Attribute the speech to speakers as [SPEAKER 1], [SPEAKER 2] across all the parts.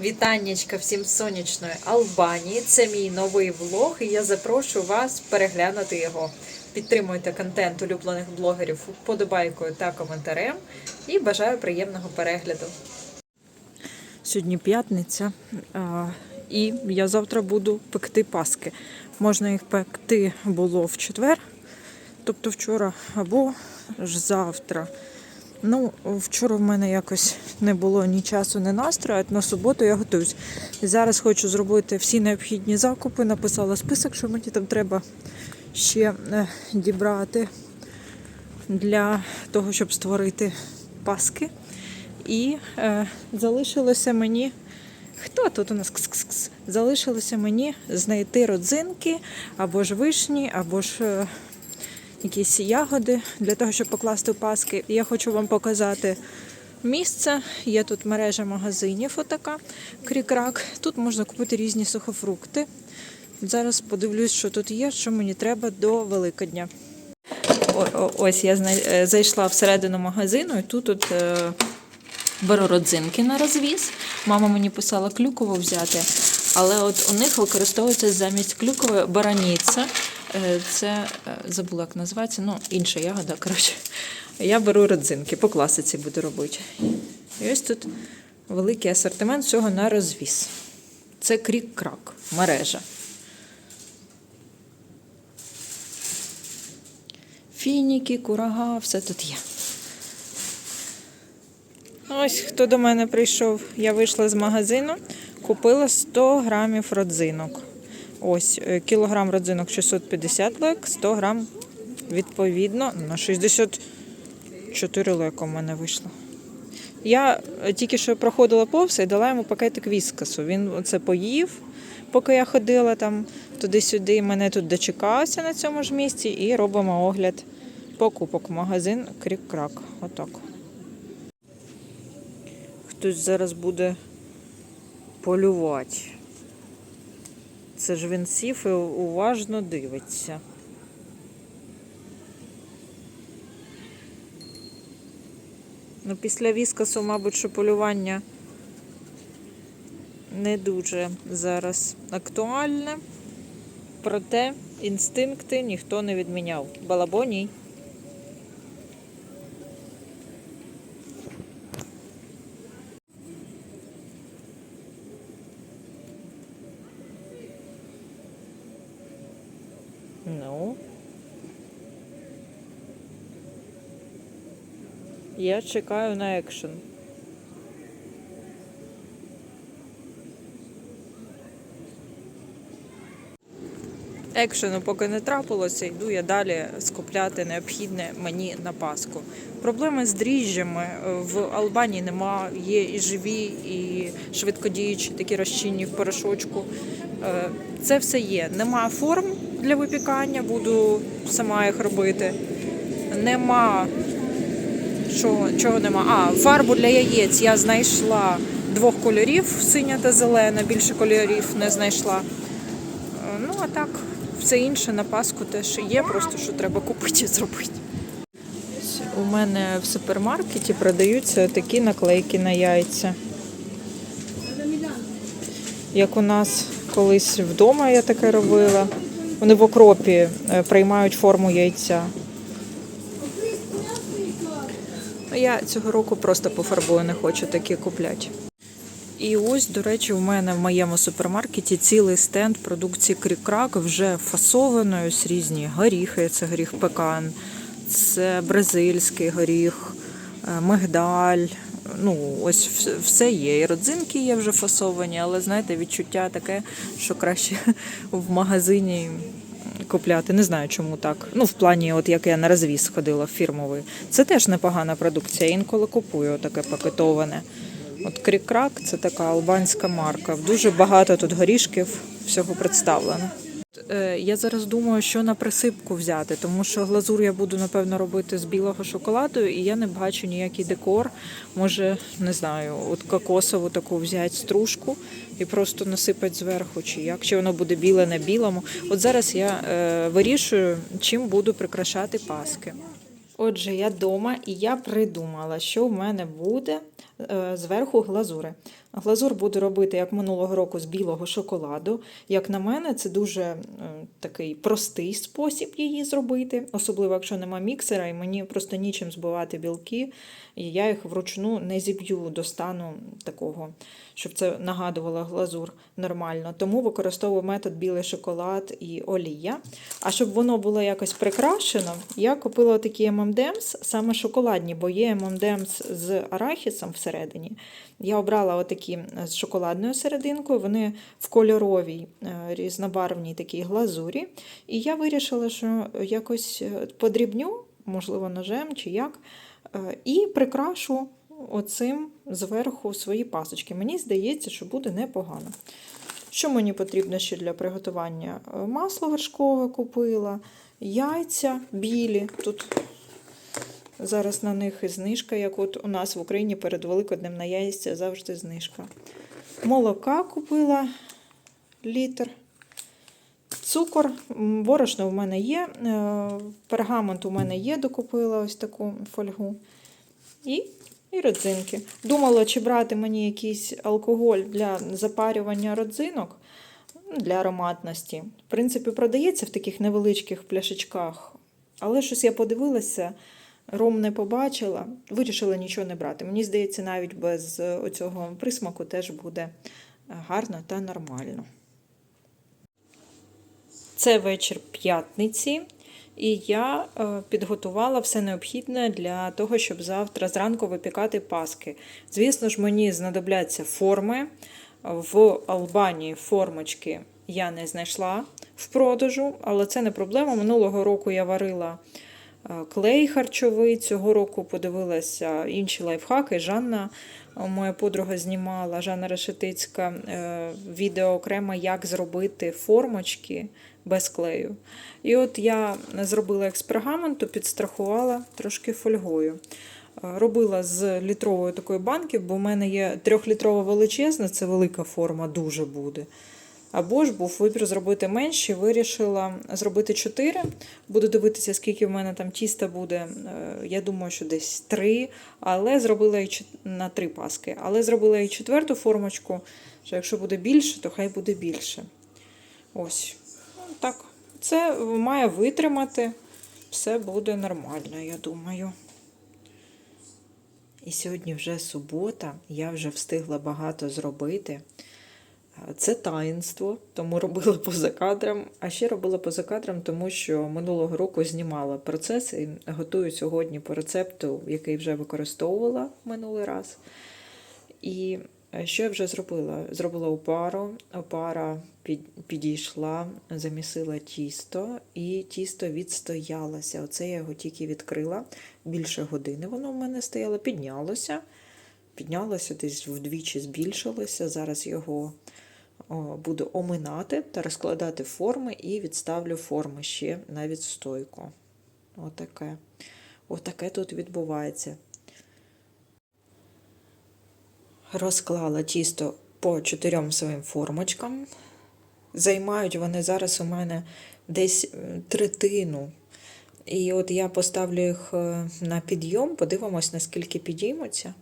[SPEAKER 1] Вітаннячка всім сонячної Албанії. Це мій новий влог, і я запрошую вас переглянути його. Підтримуйте контент улюблених блогерів вподобайкою та коментарем. І бажаю приємного перегляду. Сьогодні п'ятниця, і я завтра буду пекти паски. Можна їх пекти було в четвер, тобто вчора, або ж завтра. Ну, вчора в мене якось не було ні часу, ні настрою, на суботу я готуюсь. Зараз хочу зробити всі необхідні закупи. Написала список, що мені там треба ще е, дібрати для того, щоб створити паски. І е, залишилося мені. Хто тут у нас кс-кс-кс? Залишилося мені знайти родзинки або ж вишні, або ж. Якісь ягоди для того, щоб покласти в паски. Я хочу вам показати місце. Є тут мережа магазинів, отака крікрак. Тут можна купити різні сухофрукти. Зараз подивлюсь, що тут є, що мені треба до Великодня. Ось я е, зайшла всередину магазину, і тут от, е, беру родзинки на розвіз. Мама мені писала клюкову взяти, але от у них використовується замість клюкової бараніця. Е, Це е, забула, як називається, ну, інша ягода. Коротше. Я беру родзинки, по класиці буду робити. І ось тут великий асортимент всього на розвіз. Це крік-крак, мережа. Фініки, курага, все тут є. Ось хто до мене прийшов. Я вийшла з магазину, купила 100 грамів родзинок. Ось е, кілограм родзинок 650 лек, 100 грам відповідно на 64 лека у мене вийшло. Я е, тільки що проходила повз і дала йому пакетик віскасу. Він це поїв, поки я ходила там туди-сюди. Мене тут дочекався на цьому ж місці і робимо огляд покупок. Магазин Крік-Крак. Отак. Хтось зараз буде полювати. Це ж він сів і уважно дивиться. Ну, після віскасу, мабуть, що полювання не дуже зараз актуальне. Проте інстинкти ніхто не відміняв. Балабоній. Ну. Я чекаю на екшен. Екшену поки не трапилося, йду я далі скупляти необхідне мені на Пасху. Проблеми з дріжджами е, в Албанії нема. Є і живі, і швидкодіючі, такі розчинні в порошочку. Е, Це все є. Нема форм для випікання, буду сама їх робити. Нема чого, чого нема. А, фарбу для яєць я знайшла двох кольорів, синя та зелена, більше кольорів не знайшла. Е, Ну, а так, все інше на Пасху теж є, просто що треба купити і зробити. У мене в супермаркеті продаються такі наклейки на яйця. Як у нас колись вдома я таке робила. Вони в окропі е, приймають форму яйця. Ну, Я цього року просто пофарбую, не хочу такі купляти. І ось, до речі, у мене в моєму супермаркеті цілий стенд продукції Крікрак вже фасованої, ось різні горіхи, це горіх пекан, це бразильський горіх, е, мигдаль. Ну, ось все є. І родзинки є вже фасовані, але знаєте, відчуття таке, що краще в магазині купляти. Не знаю, чому так. Ну, в плані, от як я на розвіз ходила фірмовий. Це теж непогана продукція. Інколи купую таке пакетоване. От Крікрак це така албанська марка. Дуже багато тут горішків, всього представлено. Е, Я зараз думаю, що на присипку взяти, тому що глазур я буду напевно робити з білого шоколаду, і я не бачу ніякий декор. Може, не знаю, от кокосову таку взяти стружку і просто насипати зверху, чи як, чи воно буде біле на білому. От зараз я е, вирішую, чим буду прикрашати паски. Отже, я вдома і я придумала, що в мене буде е, зверху глазури. Глазур буду робити, як минулого року, з білого шоколаду. Як на мене, це дуже такий простий спосіб її зробити, особливо якщо нема міксера, і мені просто нічим збивати білки, і я їх вручну не зіб'ю до стану такого, щоб це нагадувало глазур нормально. Тому використовую метод білий шоколад і олія. А щоб воно було якось прикрашено, я купила такі M&M's, саме шоколадні, бо є M&M's з арахісом всередині. Я обрала отакі з шоколадною серединкою, вони в кольоровій е, різнобарвній такій глазурі. І я вирішила, що якось е, подрібню, можливо, ножем чи як, е, і прикрашу оцим зверху свої пасочки. Мені здається, що буде непогано. Що мені потрібно ще для приготування? Е, Масло вершкове купила, яйця білі. Тут зараз на них і знижка, як от у нас в Україні перед Великоднем на яйця завжди знижка. Молока купила літр. Цукор, борошно в мене є, е, пергамент у мене є, докупила ось таку фольгу. І, і родзинки. Думала, чи брати мені якийсь алкоголь для запарювання родзинок для ароматності. В принципі, продається в таких невеличких пляшечках. Але щось я подивилася, ром не побачила, вирішила нічого не брати. Мені здається, навіть без е, оцього присмаку теж буде е, гарно та нормально. Це вечір п'ятниці, і я е, підготувала все необхідне для того, щоб завтра зранку випікати паски. Звісно ж, мені знадобляться форми. В Албанії формочки я не знайшла в продажу, але це не проблема. Минулого року я варила клей харчовий. Цього року подивилася інші лайфхаки. Жанна, е, моя подруга, знімала Жанна Решетицька е, відео окремо, як зробити формочки без клею. І от я зробила пергаменту, підстрахувала трошки фольгою. Е, Робила з літрової такої банки, бо в мене є трьохлітрова величезна, це велика форма, дуже буде. Або ж був вибір зробити менше, вирішила зробити 4. Буду дивитися, скільки в мене там тіста буде. Е, Я думаю, що десь 3, але зробила і на 3 паски. Але зробила і четверту формочку, що якщо буде більше, то хай буде більше. Ось. Ну, Так. Це має витримати. Все буде нормально, я думаю. І сьогодні вже субота, я вже встигла багато зробити. Це таїнство, тому робила поза кадром. А ще робила поза кадром, тому що минулого року знімала процес і готую сьогодні по рецепту, який вже використовувала минулий раз. І е, що я вже зробила? Зробила опару. Опара підійшла, замісила тісто, і тісто відстоялося. Оце я його тільки відкрила. Більше години воно в мене стояло, піднялося. Піднялося десь вдвічі збільшилося. Зараз його буду оминати та розкладати форми і відставлю форми ще на відстойку. Отаке. Отаке тут відбувається. Розклала тісто по чотирьом своїм формочкам. Займають вони зараз у мене десь третину. І от я поставлю їх е, на підйом, подивимось, наскільки підіймуться.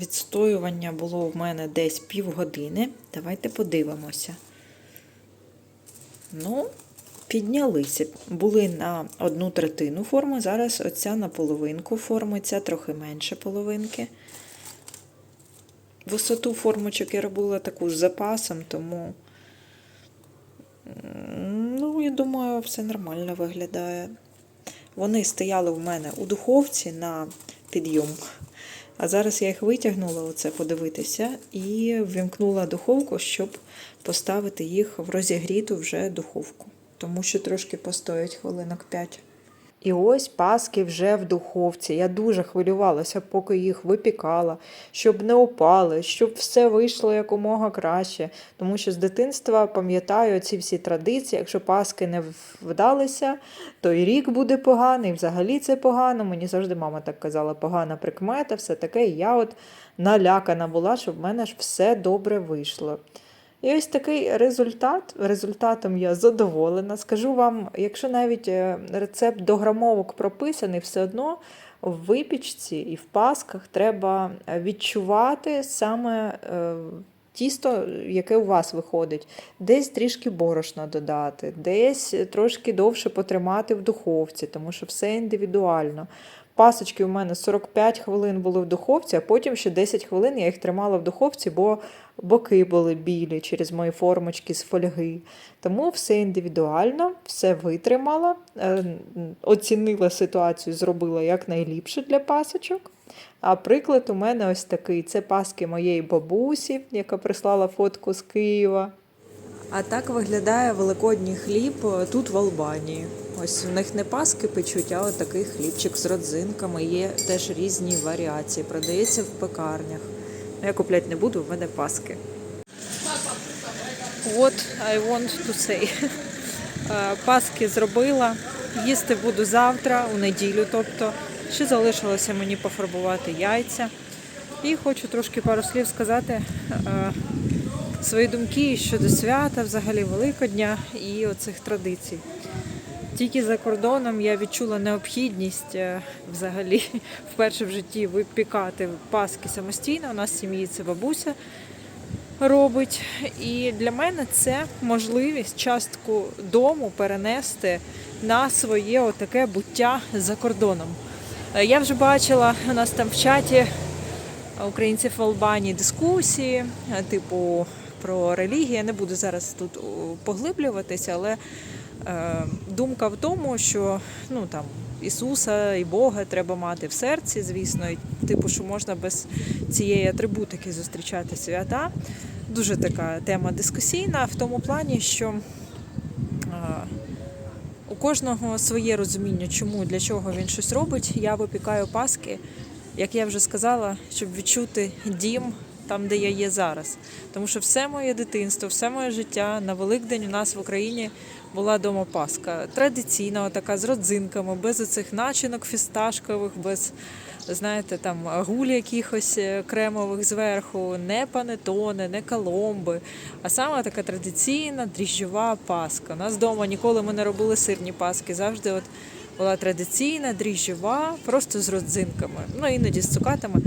[SPEAKER 1] Відстоювання було в мене десь півгодини. Давайте подивимося. Ну, піднялися. Були на одну третину форми, зараз оця на половинку форми, ця трохи менше половинки. Висоту формочок я робила таку з запасом, тому, ну, я думаю, все нормально виглядає. Вони стояли в мене у духовці на підйом. А зараз я їх витягнула, оце подивитися, і ввімкнула духовку, щоб поставити їх в розігріту вже духовку. Тому що трошки постоять хвилинок 5. І ось паски вже в духовці. Я дуже хвилювалася, поки їх випікала, щоб не опали, щоб все вийшло якомога краще. Тому що з дитинства пам'ятаю ці всі традиції. Якщо паски не вдалися, то і рік буде поганий, взагалі це погано. Мені завжди мама так казала, погана прикмета, все таке. І я от налякана була, щоб в мене ж все добре вийшло. І ось такий результат. Результатом я задоволена. Скажу вам, якщо навіть е, рецепт до грамовок прописаний, все одно в випічці і в пасках треба е, відчувати саме е, тісто, яке у вас виходить. Десь трішки борошна додати, десь трошки довше потримати в духовці, тому що все індивідуально. Пасочки у мене 45 хвилин були в духовці, а потім ще 10 хвилин я їх тримала в духовці, бо боки були білі через мої формочки з фольги. Тому все індивідуально, все витримала, е, оцінила ситуацію, зробила якнайліпше для пасочок. А приклад у мене ось такий: це паски моєї бабусі, яка прислала фотку з Києва. А так виглядає великодній хліб е, тут в Албанії. Ось в них не паски печуть, а от такий хлібчик з родзинками. Є теж різні варіації. Продається в пекарнях. Ну, Я купляти не буду, в мене паски. What I want to say. Е, Паски зробила. Їсти буду завтра, у неділю. Тобто, ще залишилося мені пофарбувати яйця. І хочу трошки пару слів сказати е, свої думки щодо свята, взагалі Великодня і оцих традицій. Тільки за кордоном я відчула необхідність е, взагалі вперше в житті випікати паски самостійно. У нас в сім'ї це бабуся робить. І для мене це можливість частку дому перенести на своє отаке буття за кордоном. Е, Я вже бачила у нас там в чаті українців в Албанії дискусії, е, типу про релігію. Я не буду зараз тут поглиблюватися, але е, думка в тому, що ну там Ісуса і Бога треба мати в серці, звісно, і типу, що можна без цієї атрибутики зустрічати свята. Дуже така тема дискусійна в тому плані, що е, у кожного своє розуміння, чому для чого він щось робить. Я випікаю паски, як я вже сказала, щоб відчути дім там, де я є зараз. Тому що все моє дитинство, все моє життя на Великдень у нас в Україні була дома Паска. Традиційна, така з родзинками, без оцих начинок фісташкових, без. Знаєте, там гулі якихось е, кремових зверху, не панетони, не коломби, а саме така традиційна дріжджова паска. У нас вдома ніколи ми не робили сирні паски. Завжди от була традиційна, дріжджова, просто з родзинками, ну іноді з цукатами.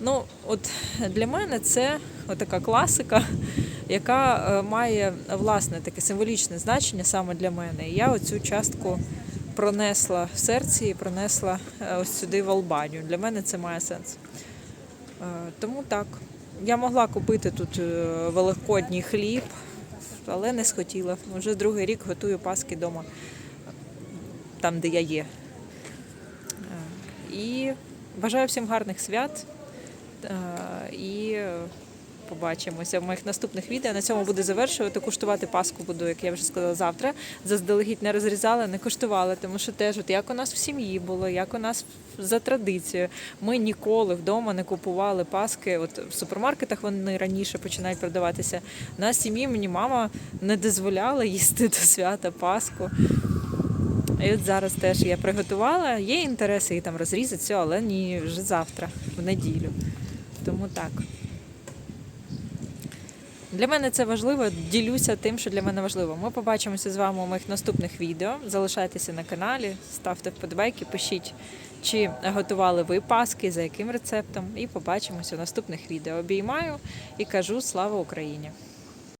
[SPEAKER 1] Ну, от для мене це така класика, яка е, має власне таке символічне значення саме для мене. І я оцю частку пронесла в серці і пронесла е, ось сюди в Албанію. Для мене це має сенс. Е, Тому так. Я могла купити тут великодній хліб, але не схотіла. Вже другий рік готую паски вдома, там, де я є. І бажаю всім гарних свят. Е, І побачимося в моїх наступних відео. На цьому буду завершувати. Куштувати паску буду, як я вже сказала, завтра. Заздалегідь не розрізала, не куштувала, тому що теж, от як у нас в сім'ї було, як у нас за традицією. Ми ніколи вдома не купували паски. От в супермаркетах вони раніше починають продаватися. На сім'ї мені мама не дозволяла їсти до свята Пасху. І от зараз теж я приготувала. Є інтереси її там розрізати, все, але ні, вже завтра, в неділю. Тому так. Для мене це важливо, ділюся тим, що для мене важливо. Ми побачимося з вами у моїх наступних відео. Залишайтеся на каналі, ставте вподобайки, пишіть, чи готували ви паски, за яким рецептом. І побачимося у наступних відео. Обіймаю і кажу слава Україні!